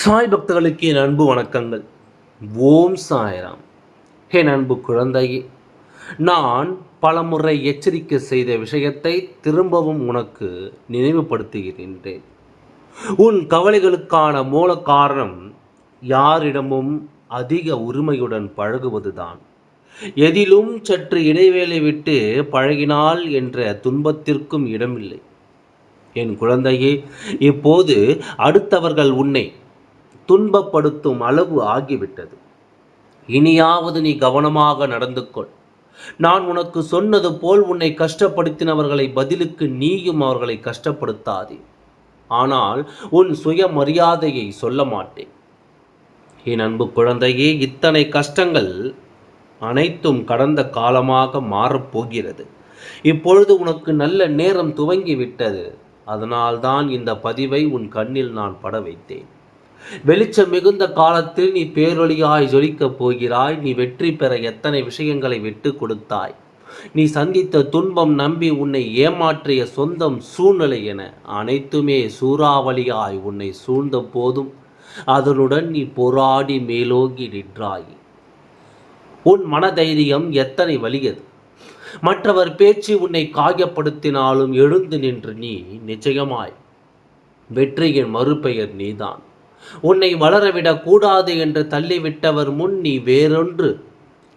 சாய் பக்தர்களுக்கு என் அன்பு வணக்கங்கள். ஓம் சாய்ராம். என் அன்பு குழந்தையே நான் பலமுறை எச்சரிக்கை செய்த விஷயத்தை திரும்பவும் உனக்கு நினைவுபடுத்துகின்றேன் உன் கவலைகளுக்கான மூல காரணம் யாரிடமும் அதிக உரிமையுடன் பழகுவதுதான். எதிலும் சற்று இடைவேளை விட்டு பழகினால் என்ற துன்பத்திற்கும் இடமில்லை. என் குழந்தையே இப்போது அடுத்தவர்கள் உன்னை துன்பப்படுத்தும் அளவு ஆகிவிட்டது. இனியாவது நீ கவனமாக நடந்து கொள். நான் உனக்கு சொன்னது போல் உன்னை கஷ்டப்படுத்தினவர்களை பதிலுக்கு நீயும் அவர்களை கஷ்டப்படுத்தாதே. ஆனால் உன் சுயமரியாதையை சொல்ல மாட்டேன். என் அன்பு குழந்தையே இத்தனை கஷ்டங்கள் அனைத்தும் கடந்த காலமாக மாறப்போகிறது இப்பொழுது உனக்கு நல்ல நேரம் துவங்கி விட்டது அதனால்தான் இந்த பதிவை உன் கண்ணில் நான் பட வைத்தேன். வெளிச்சம் மிகுந்த காலத்தில் நீ பேரொழியாய் ஜொலிக்கப் போகிறாய். நீ வெற்றி பெற எத்தனை விஷயங்களை விட்டு கொடுத்தாய்? நீ சந்தித்த துன்பம் நம்பி உன்னை ஏமாற்றிய சொந்தம் சூழ்நிலை என அனைத்துமே சூறாவளியாய் உன்னை சூழ்ந்த போதும் அதனுடன் நீ போராடி மேலோங்கி நின்றாய். உன் மனதைரியம் எத்தனை வலியது? மற்றவர் பேச்சு உன்னை காயப்படுத்தினாலும் எழுந்து நின்று நீ நிச்சயமாய். வெற்றியின் மறுபெயர் நீதான். உன்னை வளரவிடக் கூடாது என்று தள்ளிவிட்டவர் முன் நீ வேறொன்று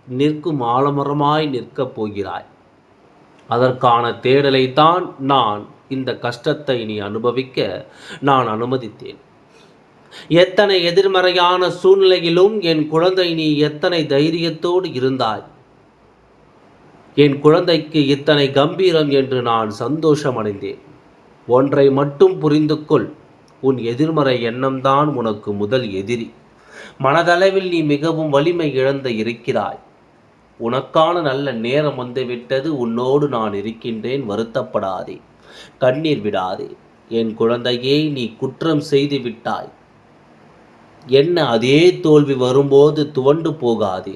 நிற்கும் ஆலமரமாய் நிற்கப் போகிறாய். அதற்கான தேடலை தான் நான் இந்த கஷ்டத்தை நீ அனுபவிக்க நான் அனுமதித்தேன். எத்தனை எதிர்மறையான சூழ்நிலையிலும் என் குழந்தை நீ எத்தனை தைரியத்தோடு இருந்தாய். என் குழந்தைக்கு இத்தனை கம்பீரம் என்று நான் சந்தோஷமடைந்தேன். ஒன்றை மட்டும் புரிந்து கொள் உன் எதிர்மறை எண்ணம்தான் உனக்கு முதல் எதிரி. மனதளவில் நீ மிகவும் வலிமை இழந்த இருக்கிறாய். உனக்கான நல்ல நேரம் வந்துவிட்டது உன்னோடு நான் இருக்கின்றேன் வருத்தப்படாதே. கண்ணீர் விடாதே. என் குழந்தையே நீ குற்றம் செய்து விட்டாய். என்ன அதே தோல்வி வரும்போது துவண்டு போகாதே.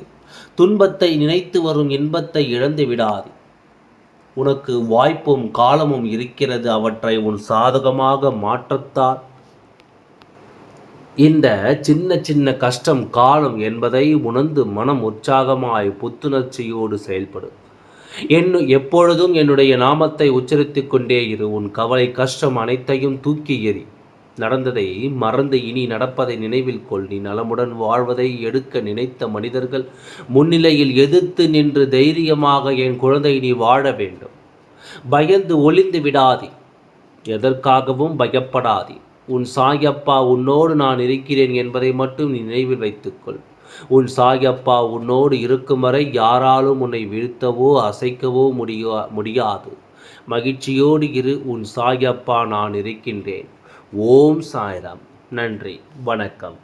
துன்பத்தை நினைத்து வரும் இன்பத்தை இழந்து விடாதே. உனக்கு வாய்ப்பும் காலமும் இருக்கிறது அவற்றை உன் சாதகமாக மாற்றத்தால் இந்த சின்ன சின்ன கஷ்டம் காலம் என்பதை உணர்ந்து மனம் உற்சாகமாய் புத்துணர்ச்சியோடு செயல்படும் என்னு எப்பொழுதும் என்னுடைய நாமத்தை உச்சரித்து கொண்டே இரு. உன் கவலை கஷ்டம் அனைத்தையும் தூக்கி எறி. நடந்ததை மறந்து இனி நடப்பதை நினைவில் கொள். நீ நலமுடன் வாழ்வதை எடுக்க நினைத்த மனிதர்கள் முன்னிலையில் எதிர்த்து நின்று தைரியமாக என் குழந்தை நீ வாழ வேண்டும். பயந்து ஒளிந்து விடாதே. எதற்காகவும் பயப்படாதே. உன் சாயப்பா உன்னோடு நான் இருக்கிறேன் என்பதை மட்டும் நீ நினைவில் வைத்துக்கொள். உன் சாயப்பா உன்னோடு இருக்கும் வரை யாராலும் உன்னை வீழ்த்தவோ அசைக்கவோ முடியா முடியாது. மகிழ்ச்சியோடு இரு உன் சாயப்பா நான் இருக்கின்றேன். ஓம் சாய்ராம். நன்றி. வணக்கம்.